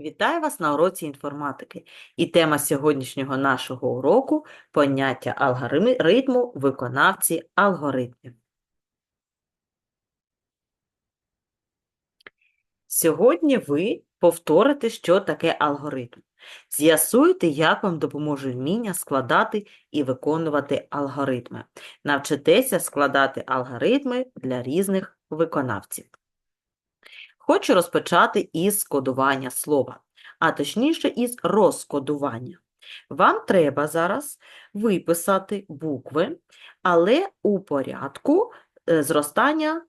Вітаю вас на уроці інформатики. І тема сьогоднішнього нашого уроку – поняття алгоритму виконавці алгоритмів. Сьогодні ви повторите, що таке алгоритм. З'ясуйте, як вам допоможе вміння складати і виконувати алгоритми. Навчитеся складати алгоритми для різних виконавців. Хочу розпочати із кодування слова, а точніше із розкодування. Вам треба зараз виписати букви, але у порядку е, зростання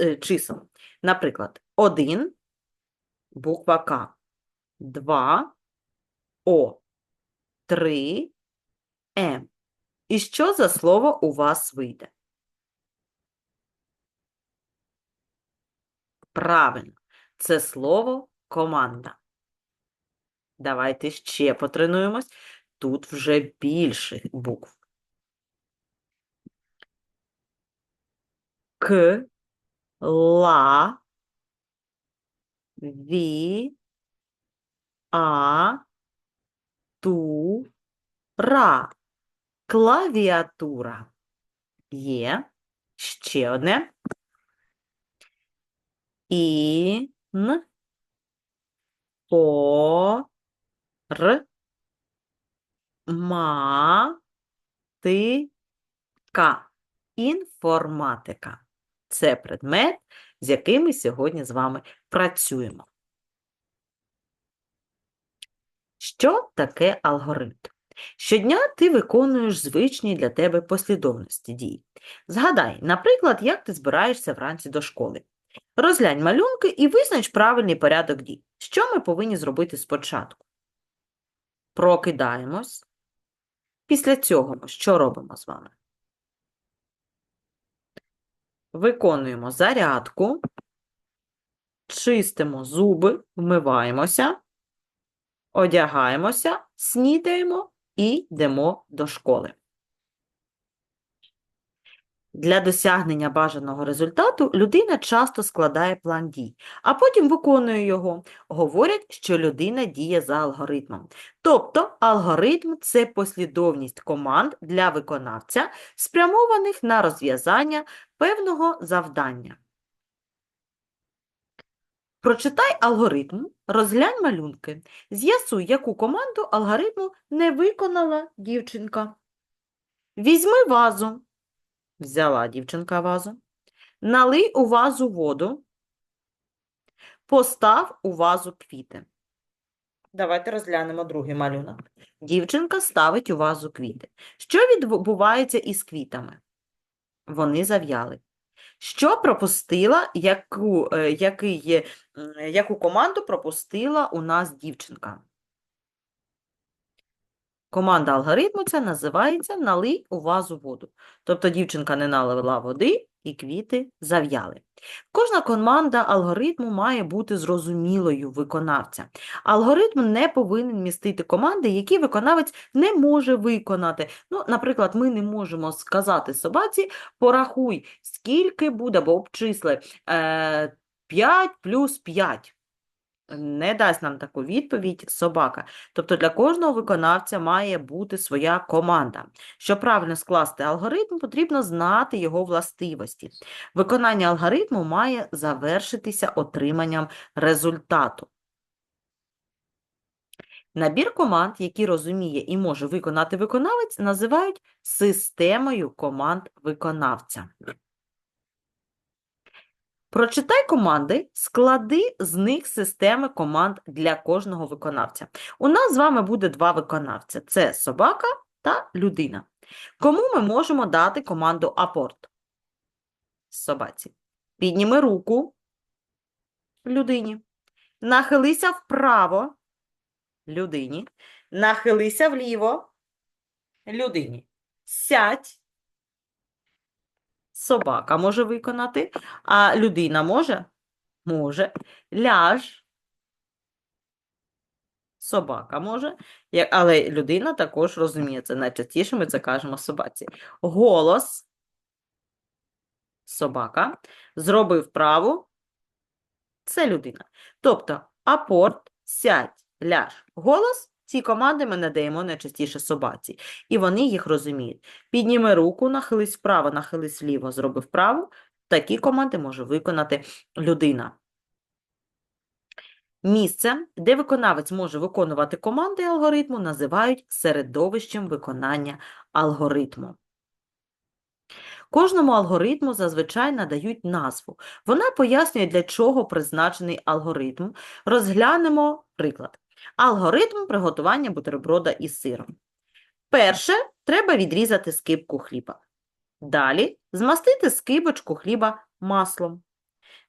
е, чисел. Наприклад, 1 буква К, 2 О, 3 М. І що за слово у вас вийде? Правильно, це слово команда. Давайте ще потренуємось. Тут вже більше букв. К, ла, ві, а, ту, ра. Клавіатура. Є. Ще одне. І, н, р, ма, ти, ка. Інформатика. Це предмет, з яким ми сьогодні з вами працюємо. Що таке алгоритм? Щодня ти виконуєш звичні для тебе послідовності дій. Згадай, наприклад, як ти збираєшся вранці до школи. Розглянь малюнки і визнач правильний порядок дій. Що ми повинні зробити спочатку? Прокидаємось. Після цього ми що робимо з вами? Виконуємо зарядку, чистимо зуби, вмиваємося, одягаємося, снідаємо і йдемо до школи. Для досягнення бажаного результату людина часто складає план дій, а потім виконує його. Говорять, що людина діє за алгоритмом. Тобто алгоритм – це послідовність команд для виконавця, спрямованих на розв'язання певного завдання. Прочитай алгоритм, розглянь малюнки, з'ясуй, яку команду алгоритму не виконала дівчинка. Візьми вазу. Взяла дівчинка вазу. Налий у вазу воду. Постав у вазу квіти. Давайте розглянемо другий малюнок. Дівчинка ставить у вазу квіти. Що відбувається із квітами? Вони зав'яли. Що пропустила, яку, е, який, яку команду пропустила у нас дівчинка? Команда алгоритму ця називається «налий у вазу воду». Тобто дівчинка не налила води і квіти зав'яли. Кожна команда алгоритму має бути зрозумілою виконавця. Алгоритм не повинен містити команди, які виконавець не може виконати. Ну, наприклад, ми не можемо сказати собаці «порахуй, скільки буде, або обчисли е, 5 плюс 5». Не дасть нам таку відповідь собака. Тобто для кожного виконавця має бути своя команда. Щоб правильно скласти алгоритм, потрібно знати його властивості. Виконання алгоритму має завершитися отриманням результату. Набір команд, які розуміє і може виконати виконавець, називають системою команд виконавця. Прочитай команди, склади з них системи команд для кожного виконавця. У нас з вами буде два виконавця: це собака та людина. Кому ми можемо дати команду апорт? Собаці. Підніми руку людині. Нахилися вправо людині. Нахилися вліво людині. Сядь. Собака може виконати, а людина може? Може. Ляж. Собака може, але людина також розуміє це. Найчастіше ми це кажемо собаці. Голос. Собака. Зробив вправу. Це людина. Тобто апорт сядь, ляж, голос. Ці команди ми надаємо найчастіше собаці, і вони їх розуміють. Підніми руку, нахились вправо, нахились вліво, зроби вправо. Такі команди може виконати людина. Місце, де виконавець може виконувати команди алгоритму, називають середовищем виконання алгоритму. Кожному алгоритму зазвичай надають назву. Вона пояснює, для чого призначений алгоритм. Розглянемо приклад. Алгоритм приготування бутерброда із сиром. Перше, треба відрізати скибку хліба. Далі змастити скибочку хліба маслом.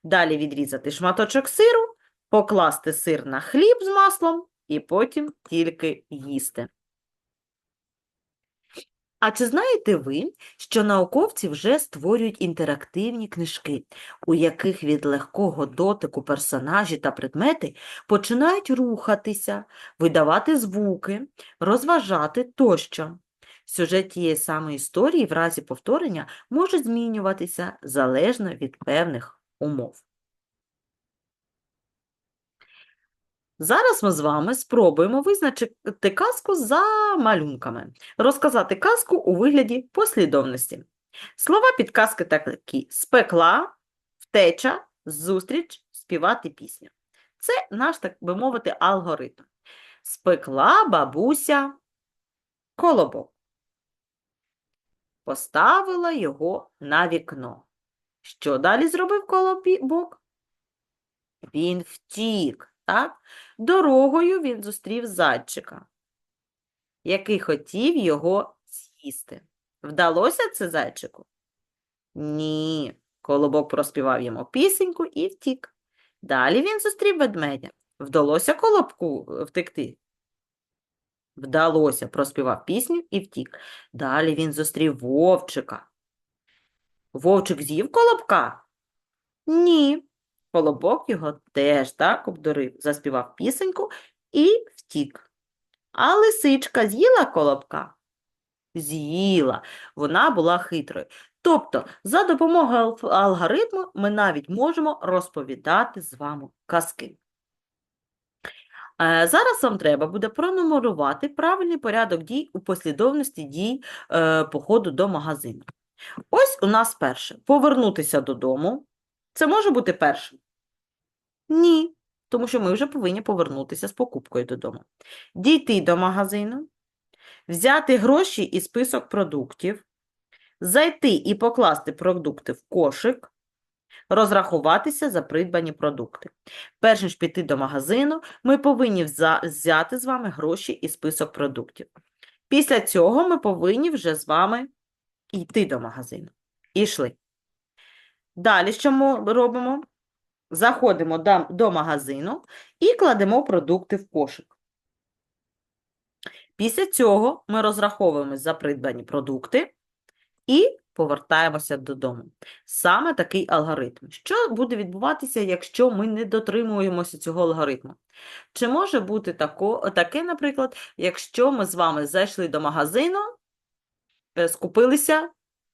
Далі відрізати шматочок сиру, покласти сир на хліб з маслом і потім тільки їсти. А чи знаєте ви, що науковці вже створюють інтерактивні книжки, у яких від легкого дотику персонажі та предмети починають рухатися, видавати звуки, розважати тощо? Сюжет тієї самої історії в разі повторення може змінюватися залежно від певних умов. Зараз ми з вами спробуємо визначити казку за малюнками, розказати казку у вигляді послідовності. Слова підказки такі: спекла, втеча, зустріч, співати пісню. Це наш, так би мовити, алгоритм. Спекла бабуся колобок. Поставила його на вікно. Що далі зробив колобок? Він втік. Так? Дорогою він зустрів зайчика, який хотів його з'їсти. Вдалося це зайчику? Ні. Колобок проспівав йому пісеньку і втік. Далі він зустрів ведмедя. Вдалося колобку втекти? Вдалося, проспівав пісню і втік. Далі він зустрів вовчика. Вовчик з'їв колобка? Ні. Колобок його теж так обдурив, заспівав пісеньку і втік. А лисичка з'їла колобка? З'їла, вона була хитрою. Тобто, за допомогою алгоритму ми навіть можемо розповідати з вами казки. Е, Зараз вам треба буде пронумерувати правильний порядок дій у послідовності дій е, походу до магазину. Ось у нас перше. Повернутися додому. Це може бути першим? Ні, тому що ми вже повинні повернутися з покупкою додому. Дійти до магазину, взяти гроші і список продуктів, зайти і покласти продукти в кошик, розрахуватися за придбані продукти. Перш ніж піти до магазину, ми повинні взяти з вами гроші і список продуктів. Після цього ми повинні вже з вами йти до магазину. І йшли. Далі що ми робимо? Заходимо до, магазину і кладемо продукти в кошик. Після цього ми розраховуємо за придбані продукти і повертаємося додому. Саме такий алгоритм. Що буде відбуватися, якщо ми не дотримуємося цього алгоритму? Чи може бути таке, наприклад, якщо ми з вами зайшли до магазину, е, скупилися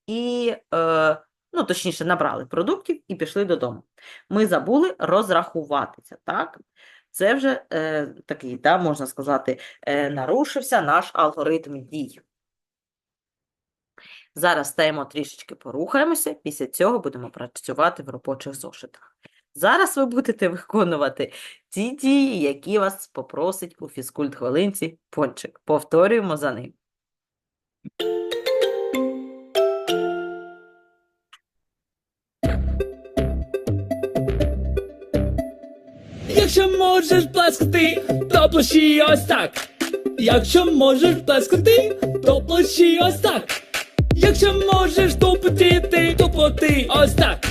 і, е, ну, точніше, набрали продуктів і пішли додому. Ми забули розрахуватися, так? Це вже е, такий, да, можна сказати, е, нарушився наш алгоритм дій. Зараз стаємо трішечки порухаємося, після цього будемо працювати в робочих зошитах. Зараз ви будете виконувати ті дії, які вас попросить у фізкульт-хвилинці Пончик. Повторюємо за ним. Якщо можеш плескати, то плещи ось так. Якщо можеш плескати, то плещи ось так. Якщо можеш тупотіти, тупоти ось так.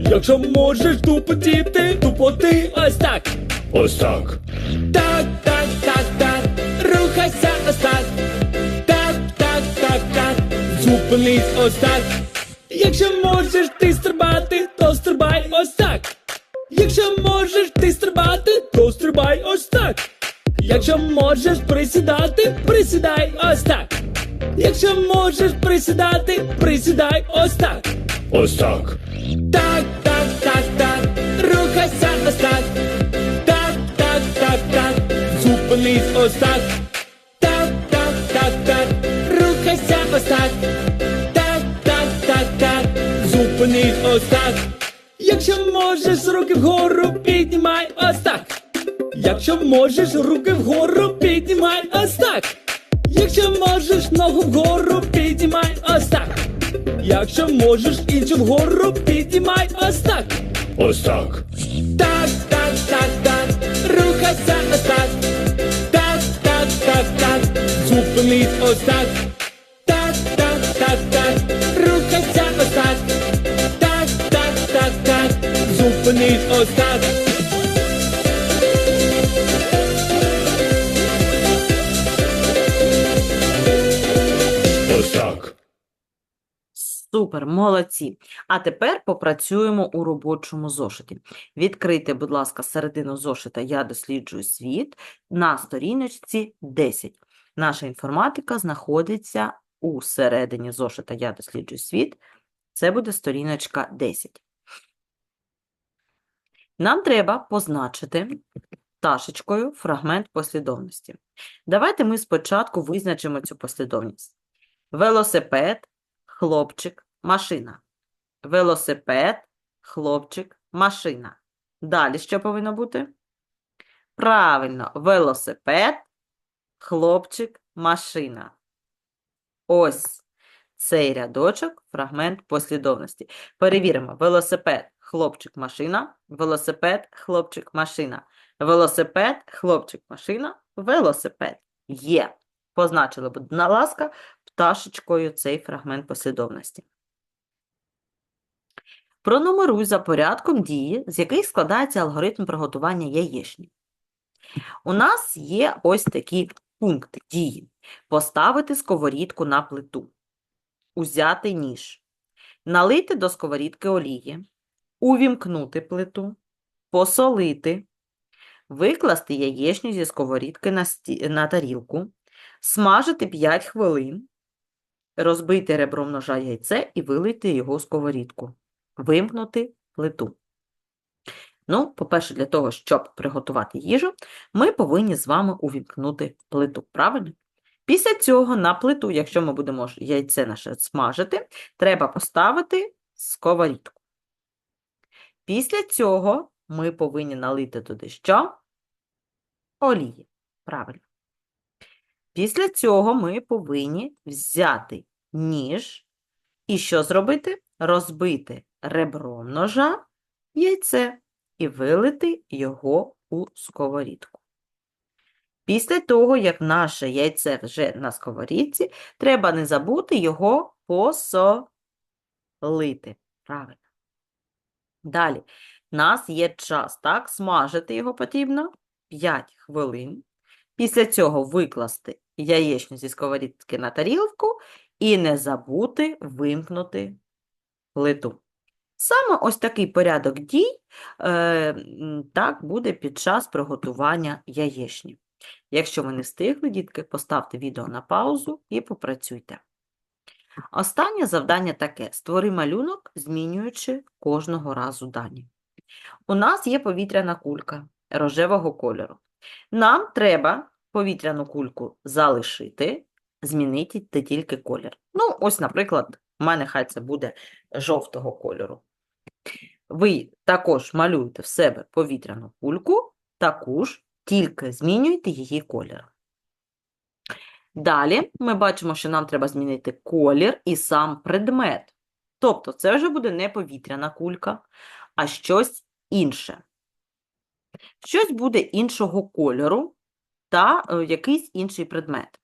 Якщо можеш тупотіти, тупоти ось так. Ось так. Так, так, так, так. Рухайся ось так. Так, так, так, так. Зупинись ось так. Якщо можеш ти стрибати, то стрибай ось так. Якщо можеш ти стрибати, то стрибай ось так. Якщо можеш присідати, присідай ось так. Якщо можеш присідати, присідай ось так. Ось так. Так, так, так, так. Рухайся ось так. Так, так, так, так. Зупинись ось так. Так, так, так, так. Рухайся ось так. Так, так, так, так. Зупинись ось так. Якщо можеш, руки вгору піднімай ось так. Якщо можеш, руки вгору піднімай ось так. Якщо можеш, ногу вгору піднімай ось так. Якщо можеш, іншу вгору піднімай ось так. Ось так. Так, так, так, так. Рухайся ось так. Так, так, так, так. Зупинись ось так. Так, так, так, так. Зупинись ось так. Супер, молодці. А тепер попрацюємо у робочому зошиті. Відкрийте, будь ласка, середину зошита «Я досліджую світ» на сторіночці 10. Наша інформатика знаходиться у середині зошита «Я досліджую світ». Це буде сторіночка 10. Нам треба позначити пташечкою фрагмент послідовності. Давайте ми спочатку визначимо цю послідовність. Велосипед, хлопчик, машина. Велосипед, хлопчик, машина. Далі що повинно бути? Правильно, велосипед, хлопчик, машина. Ось цей рядочок, фрагмент послідовності. Перевіримо. Велосипед, хлопчик, машина. Велосипед, хлопчик, машина. Велосипед, хлопчик, машина. Велосипед. Є. Позначили, будь ласка, пташечкою цей фрагмент послідовності. Пронумеруй за порядком дії, з яких складається алгоритм приготування яєчні. У нас є ось такі пункти дії. Поставити сковорідку на плиту, узяти ніж, налити до сковорідки олії, увімкнути плиту, посолити, викласти яєчню зі сковорідки на, сті... на тарілку, смажити 5 хвилин, розбити ребром ножа яйце і вилити його у сковорідку, вимкнути плиту. Ну, по-перше, для того, щоб приготувати їжу, ми повинні з вами увімкнути плиту, правильно? Після цього на плиту, якщо ми будемо яйце наше смажити, треба поставити сковорідку. Після цього ми повинні налити туди що? Олії. Правильно. Після цього ми повинні взяти ніж і що зробити? Розбити ребром ножа яйце і вилити його у сковорідку. Після того, як наше яйце вже на сковорідці, треба не забути його посолити. Правильно. Далі, в нас є час, так, смажити його потрібно 5 хвилин. Після цього викласти яєчню зі сковорідки на тарілку і не забути вимкнути плиту. Саме ось такий порядок дій е, так буде під час приготування яєчні. Якщо ви не встигли, дітки, поставте відео на паузу і попрацюйте. Останнє завдання таке: створи малюнок, змінюючи кожного разу дані. У нас є повітряна кулька рожевого кольору. Нам треба повітряну кульку залишити, змінити тільки колір. Ну, ось, наприклад, у мене хай це буде жовтого кольору. Ви також малюєте в себе повітряну кульку, також тільки змінюєте її колір. Далі ми бачимо, що нам треба змінити колір і сам предмет. Тобто це вже буде не повітряна кулька, а щось інше. Щось буде іншого кольору та е, якийсь інший предмет.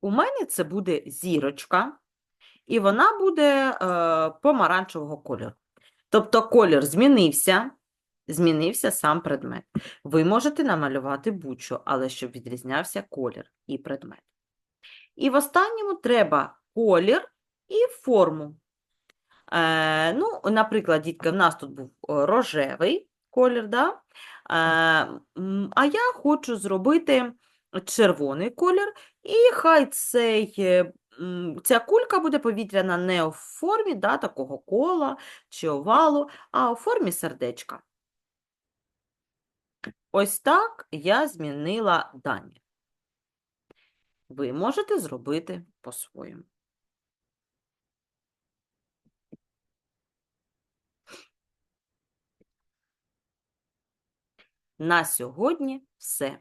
У мене це буде зірочка, і вона буде е, помаранчевого кольору. Тобто колір змінився, змінився сам предмет. Ви можете намалювати будь-що, але щоб відрізнявся колір і предмет. І в останньому треба колір і форму. Е, ну, наприклад, дітки, в нас тут був рожевий колір, да? е, а я хочу зробити червоний колір, і хай цей, е, ця кулька буде повітряна не у формі да, такого кола чи овалу, а у формі сердечка. Ось так я змінила дані. Ви можете зробити по-своєму. На сьогодні все.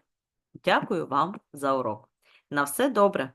Дякую вам за урок. На все добре.